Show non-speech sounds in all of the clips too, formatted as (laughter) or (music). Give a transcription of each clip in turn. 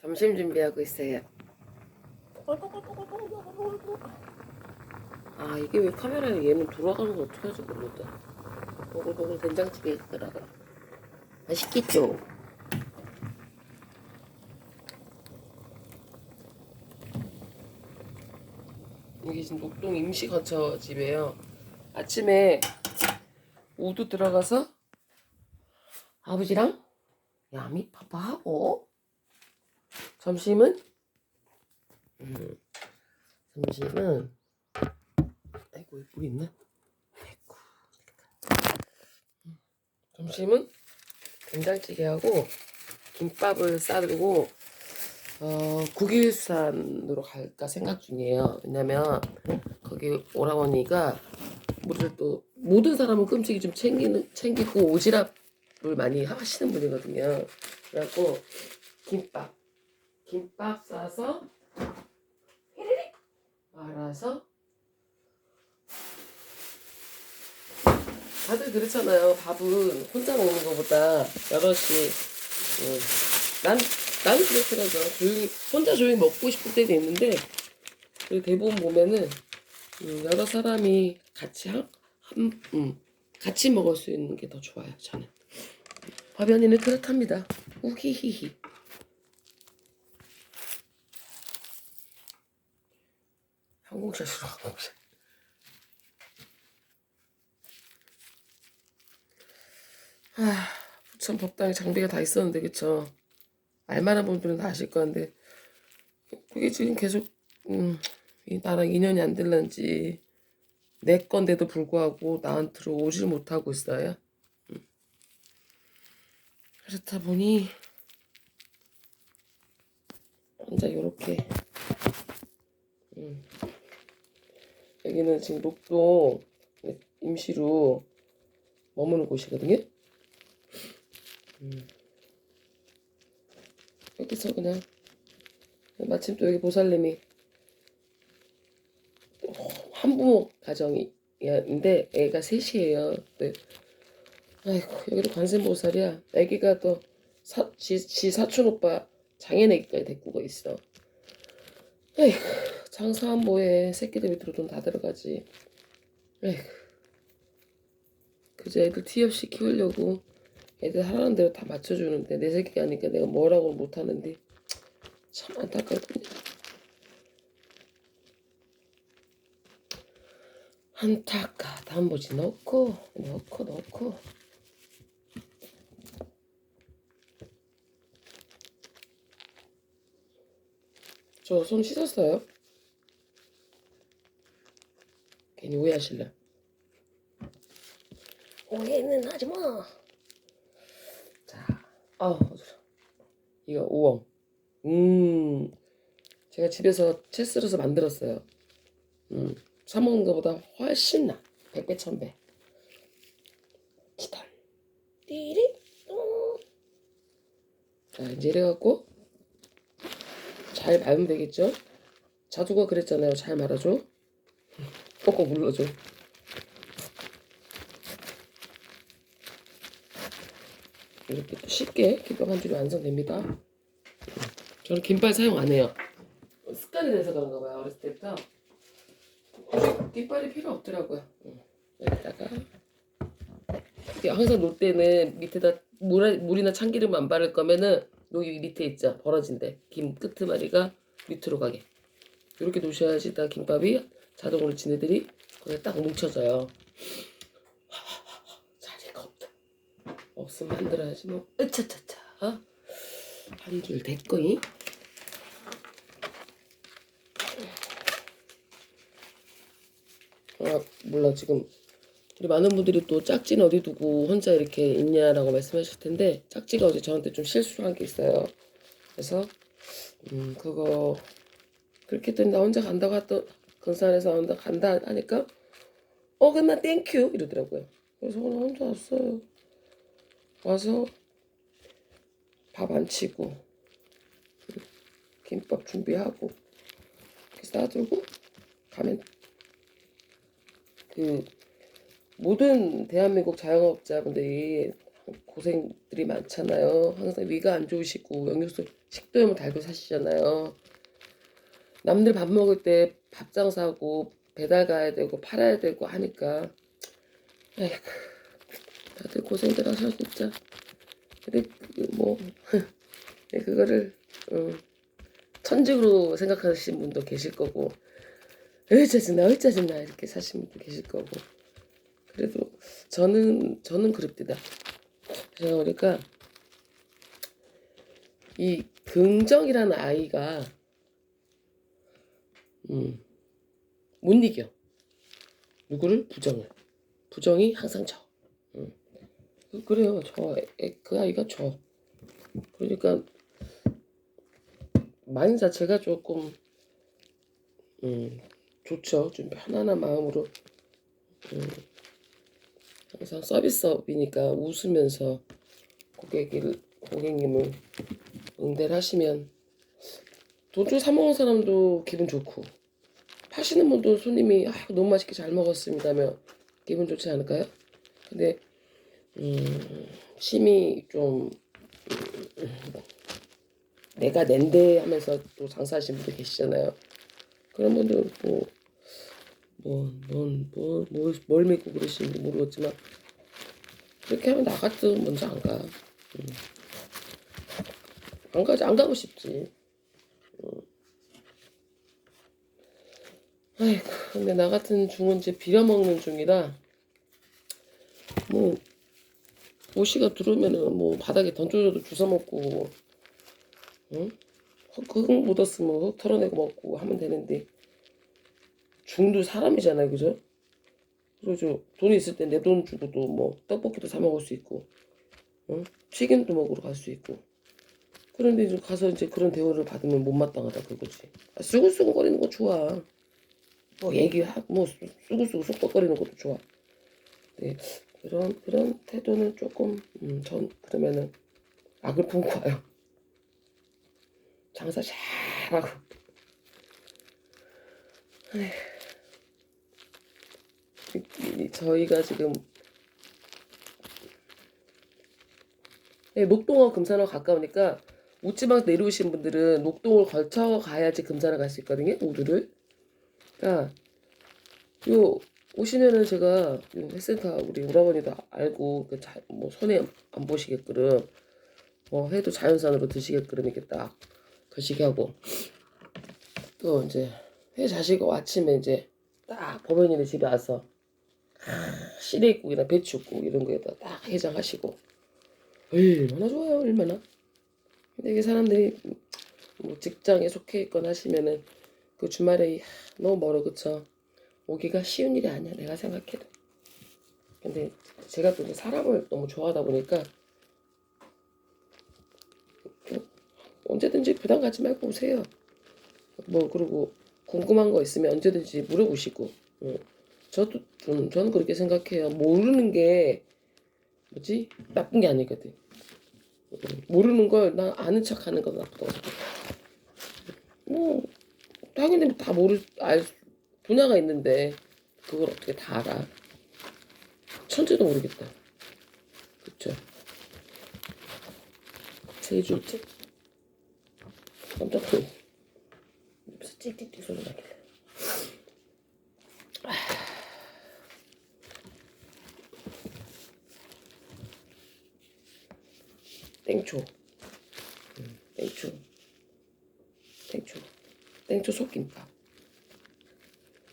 점심 준비하고 있어요. 아 이게 왜 카메라에 얘는 돌아가는 거 어떡하지 모르겠다. 보글보글 된장찌개 있더라고. 맛있겠죠? 이게 지금 녹동 임시거처 집이에요. 아침에 우두 들어가서 아버지랑 야미 파파하고 점심은 음, 점심은 아이고 물 있나? 아이고 음, 점심은 된장찌개하고 김밥을 싸들고 어, 국일수산으로 갈까 생각 중이에요. 왜냐면 거기 오라버니가 우리를 또 모든 사람은 끔찍이 좀 챙기는 챙기고 오지랖을 많이 하시는 분이거든요. 그래갖고 김밥 김밥 싸서 휘리릭 말아서 다들 그렇잖아요. 밥은 혼자 먹는 것보다 여럿이 음, 난, 나는 그렇더라고요. 조용히, 혼자 조용히 먹고 싶을 때도 있는데, 그리고 대부분 보면은, 음, 여러 사람이 같이 한, 한, 음, 같이 먹을 수 있는 게 더 좋아요, 저는. 화변이는 그렇답니다. 우히히히. 항공샷으로 항공샷. 아, 참 법당에 장비가 다 있었는데, 그쵸? 알만한 분들은 다 아실 건데, 그게 지금 계속, 음, 이 나랑 인연이 안 될런지, 내 건데도 불구하고 나한테로 오질 못하고 있어요. 음. 그렇다 보니, 혼자 요렇게, 음. 여기는 지금 녹동 임시로 머무는 곳이거든요. 음. 여기서 그냥 마침 또 여기 보살님이 한부모 가정인데 애가 셋이에요. 네. 아이고 여기도 관세음보살이야. 애기가 또 사, 지, 지 사촌 오빠 장인 애기까지 데리고 있어. 에이 뭐해 새끼들 밑으로 돈 다 들어가지. 에이구 그저 애들 티 없이 키우려고 애들 하라는 대로 다 맞춰주는데 내 새끼가 아니까 내가 뭐라고 못하는데 참 안타깝군요. 안타까 단무지 넣고 넣고 넣고 저 손 씻었어요? 괜히 오해하실래? 오해는 하지 마. 자, 아, 이거 우엉. 음, 제가 집에서 채 썰어서 만들었어요. 음, 사 먹는 것보다 훨씬 나. 백배 천배. 기다려. 띠리. 음. 자, 이제 이래갖고 잘 말면 되겠죠? 자두가 그랬잖아요. 잘 말아줘. 꼭꼭 눌러줘. 이렇게 또 쉽게 김밥 한 줄이 완성됩니다. 저는 김밥 사용 안 해요. 습관이 돼서 그런가 봐요. 어렸을 때부터. 김밥이 필요 없더라고요. 응. 여기다가 항상 놓을 때는 밑에다 물, 물이나 참기름 안 바를 거면은 여기 밑에 있죠. 벌어진대. 김 끄트마리가 밑으로 가게. 이렇게 놓으셔야지 다 김밥이 자동으로 지네들이 거기에 딱 뭉쳐져요. 자리가 없다. 없으면 만들어야지 뭐. 으차차차. 한줄 됐거이. 아 몰라 지금 우리 많은 분들이 또 짝지는 어디 두고 혼자 이렇게 있냐라고 말씀하실 텐데 짝지가 어제 저한테 좀 실수한 게 있어요. 그래서 음 그거 그렇게 나 혼자 간다고 했던 건산에서 간다 간다 하니까 어 그만 땡큐 이러더라고요. 그래서 오늘 혼자 왔어요. 와서 밥 안 치고 김밥 준비하고 이렇게 싸들고 가면 그 모든 대한민국 자영업자분들이 고생들이 많잖아요. 항상 위가 안 좋으시고 영양소 식도염을 달고 사시잖아요. 남들 밥 먹을 때 밥장 사고 배달 가야 되고 팔아야 되고 하니까 에이구 다들 고생들 하셔 진짜. 근데 그뭐 (laughs) 네, 그거를 어, 천직으로 생각하시는 분도 계실 거고 으 짜증나 으 짜증나 이렇게 사시는 분도 계실 거고 그래도 저는 저는 그럽니다. 제가 그러니까 이 긍정이라는 아이가 음, 못 이겨 누구를 부정을 부정이 항상 져. 음. 그- 그래요 저그 아이가 져. 그러니까 마인 자체가 조금 음, 좋죠. 좀 편안한 마음으로 음, 항상 서비스업이니까 웃으면서 고객을 고객님을 응대를 하시면 돈 주고 사 먹은 사람도 기분 좋고 파시는 분도 손님이 아, 너무 맛있게 잘 먹었습니다며 기분 좋지 않을까요? 근데 음, 심히 좀 음, 내가 낸데 하면서 또 장사하시는 분도 계시잖아요. 그런 분들 뭐, 뭐, 뭔, 뭐, 뭘, 뭘 믿고 그러시는지 모르겠지만, 그렇게 하면 나 같은 먼저 안 가. 음. 안 가지, 안 가고 싶지. 음. 아이고, 근데 나 같은 중은 이제 빌어먹는 중이라, 뭐, 오시가 들어오면은 뭐 바닥에 던져줘도 주워 먹고, 응? 흙 묻었으면 흙 털어내고 먹고 하면 되는데 중도 사람이잖아요 그죠? 그래서 돈이 있을 때 내 돈 주고도 뭐 떡볶이도 사 먹을 수 있고 응? 튀김도 먹으러 갈 수 있고 그런데 이제 가서 이제 그런 대우를 받으면 못마땅하다 그거지 아, 쓰고쓰고 거리는 거 좋아 뭐 얘기하고 뭐 쓰고쓰고 쑥덕거리는 것도 좋아 네, 그런 그런 태도는 조금 음, 전 그러면은 악을 품고 와요 장사 잘하고. 저희가 지금 네, 녹동하고 금산하고 가까우니까 우지방 내려오신 분들은 녹동을 걸쳐 가야지 금산을 갈 수 있거든요. 우르를. 그러니까 요 오시면은 제가 요 헬센터 우리 오라버니도 알고 그뭐 손해 안 보시게끔 뭐 해도 자연산으로 드시게끔 이렇게 딱 거시기 하고 또 이제 회 자시고 아침에 이제 딱 법원이네 집에 와서 아, 시래국이나 배추국 이런 거에다 딱 해장하시고 얼마나 좋아요 얼마나. 근데 이게 사람들이 뭐 직장에 속해 있거나 하시면은 그 주말에 하, 너무 멀어 그쵸 오기가 쉬운 일이 아니야 내가 생각해도 근데 제가 또 이제 사람을 너무 좋아하다 보니까 언제든지 부담 갖지 말고 오세요. 뭐 그리고 궁금한 거 있으면 언제든지 물어보시고. 응. 저도 좀 저는 그렇게 생각해요. 모르는 게 뭐지 나쁜 게 아니거든. 응. 모르는 걸 나 아는 척 하는 건 나쁘다고 생각해. 뭐 당연히 다 모를 알 분야가 있는데 그걸 어떻게 다 알아? 천재도 모르겠다. 그쵸? 제주 깜짝 놀 입에서 찍찍찍 소리 나길래 아. 땡초 음, 땡초 땡초 땡초 속김밥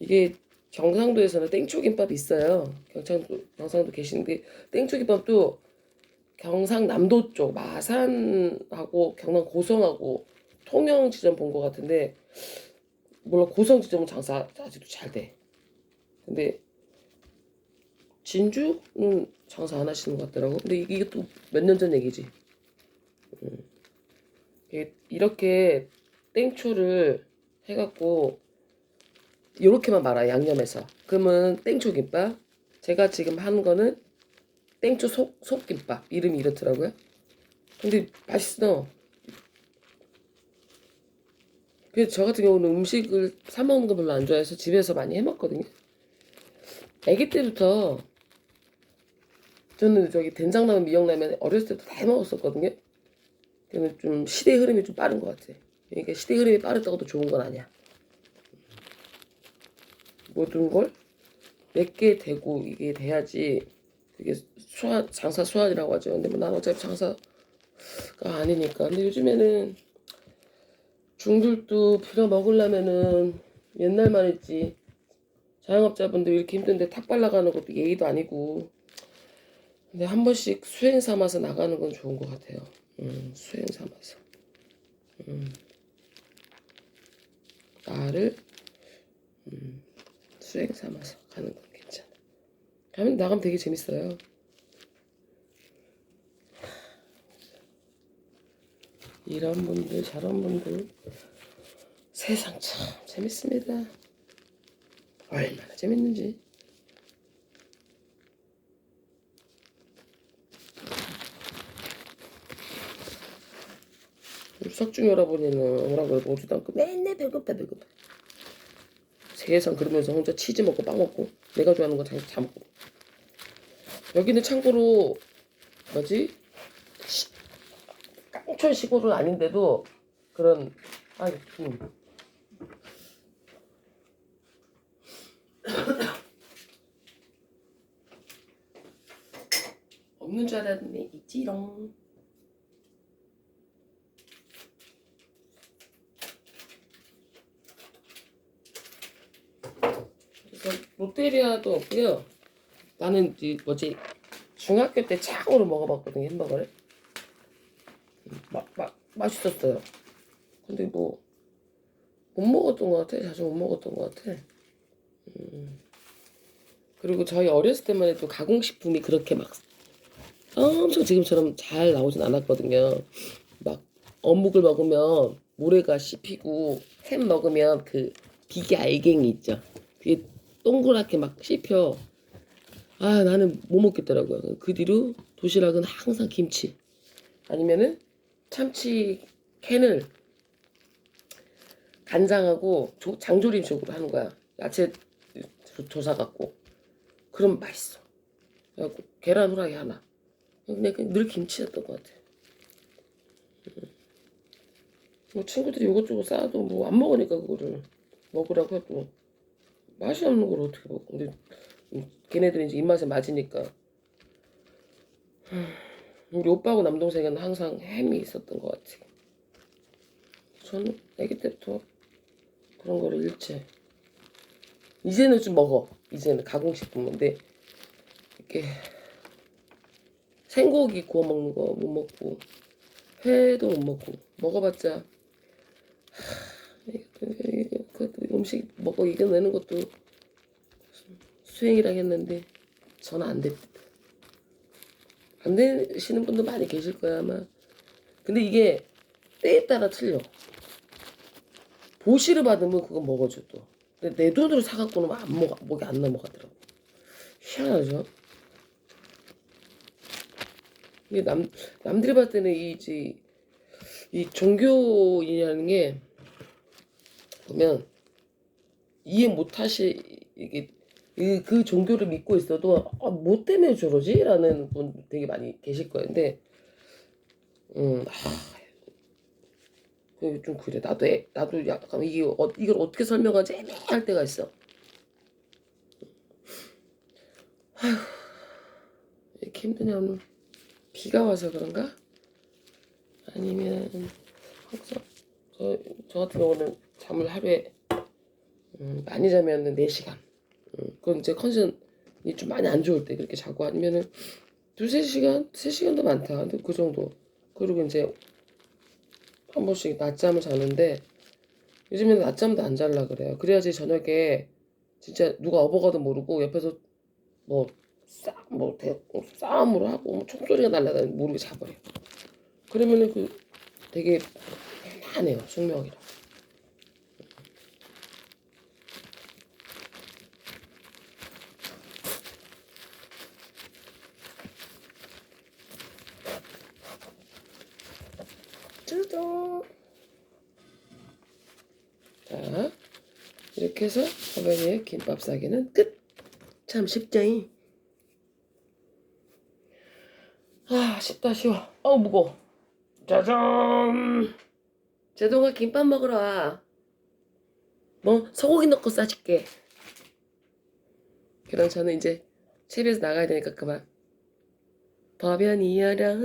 이게 경상도에서는 땡초 김밥이 있어요 경상도 경상도 계시는데 땡초 김밥도 경상남도 쪽 마산하고 경남 고성하고 통영 지점 본 것 같은데 물론 고성 지점은 장사 아직도 잘 돼. 근데 진주는 장사 안 하시는 것 같더라고. 근데 이게 또 몇 년 전 얘기지. 음. 이렇게 땡초를 해갖고 이렇게만 말아 양념해서. 그러면 땡초 김밥. 제가 지금 하는 거는 땡초 속 속김밥 이름이 이렇더라고요. 근데 맛있어. 그래서 저 같은 경우는 음식을 사 먹는 거 별로 안 좋아해서 집에서 많이 해 먹거든요. 아기 때부터 저는 저기 된장라면, 미역라면 어렸을 때도 다 먹었었거든요. 근데 좀 시대 흐름이 좀 빠른 것 같아. 그 러니까 시대 흐름이 빠르다고 도 좋은 건 아니야. 모든 걸몇개 되고 이게 돼야지 그게 수완 장사 수완이라고 하죠. 근데 뭐 난 어차피 장사가 아니니까. 근데 요즘에는 중들도 빌어 먹으려면은 옛날만 했지. 자영업자분들 이렇게 힘든데 탁 발라가는 것도 예의도 아니고. 근데 한 번씩 수행 삼아서 나가는 건 좋은 것 같아요. 음, 수행 삼아서. 음. 나를 음, 수행 삼아서 가는 건 괜찮아. 가면 나가면 되게 재밌어요. 이런 분들, 저런 분들 세상 참 재밌습니다. 얼마나 재밌는지. 우리 석중이 할아버지는 뭐라 그래도 오지도 않고 맨날 배고파 배고파. 세상 그러면서 혼자 치즈 먹고 빵 먹고 내가 좋아하는 거다 먹고. 여기는 참고로 뭐지? 시- 깡촌 시골은 아닌데도 그런 아 음. (coughs) 없는 줄 알았는데 있지롱. 그래서 롯데리아도 없고요. 나는 이 뭐지 중학교 때 처음으로 먹어봤거든요 햄버거를. 막, 막 맛있었어요. 근데 뭐 못 먹었던 것 같아. 자주 못 먹었던 것 같아. 음. 그리고 저희 어렸을 때만 해도 가공식품이 그렇게 막 엄청 지금처럼 잘 나오진 않았거든요. 막 어묵을 먹으면 모래가 씹히고 햄 먹으면 그 비계 알갱이 있죠. 그게 동그랗게 막 씹혀. 아 나는 못 먹겠더라고요. 그 뒤로 도시락은 항상 김치 아니면은 참치 캔을 간장하고 조- 장조림식으로 하는 거야. 야채 조- 조사 갖고 그럼 맛있어. 그래갖고 계란 후라이 하나. 그냥 늘 김치였던 것 같아. 음. 뭐 친구들이 이것저것 싸도 뭐 안 먹으니까 그거를 먹으라고 해도 맛이 없는 걸 어떻게 먹어? 근데 음, 걔네들이 이제 입맛에 맞으니까. 음, 우리 오빠하고 남동생은 항상 햄이 있었던 것 같아. 저는 아기 때부터 그런 거를 일체. 이제는 좀 먹어. 이제는 가공식품인데 이렇게 생고기 구워 먹는 거 못 먹고 회도 못 먹고 먹어봤자 하, 이게- 음식 먹고 이겨내는 것도 수행이라 했는데 저는 안 됩니다. 안 되시는 분도 많이 계실 거야 아마. 근데 이게 때에 따라 틀려. 보시를 받으면 그거 먹어줘 또. 근데 내 돈으로 사갖고는 안 먹어 목이 안 넘어가더라고. 희한하죠. 이게 남 남들이 봤을 때는 이 이제 이 종교인이라는 게 보면 이해 못 하시 이게 그, 그 종교를 믿고 있어도 아, 뭐 때문에 저러지?라는 분 되게 많이 계실 거예요. 근데 음, 아, 그좀 그래. 나도 애, 나도 약간 이게 어, 이걸 어떻게 설명하지 애매할 때가 있어. 아휴, 이렇게 힘드냐 오늘 비가 와서 그런가? 아니면 항상 저, 저 같은 경우는 잠을 하루에 음, 많이 자면 4시간. 음, 그건 제 컨디션이 좀 많이 안 좋을 때 그렇게 자고 아니면은 두세 시간? 세 시간도 많다. 근데 그 정도. 그리고 이제 한 번씩 낮잠을 자는데 요즘에는 낮잠도 안 잘라 그래요. 그래야지 저녁에 진짜 누가 업어가도 모르고 옆에서 뭐 싸, 뭐 대, 뭐 싸움으로 하고 뭐 총소리가 날라다니 모르게 자버려 그러면은 그 되게 편하네요. 숙명이라 자 이렇게 해서 어머니의 김밥 싸기는 끝 참 쉽죠잉 쉽다 쉬워. 어우 무거워. 짜잔. 제동아 김밥 먹으러 와. 뭐 소고기 넣고 싸줄게. 그럼 저는 이제 TV에서 나가야 되니까 그만. 법연이여라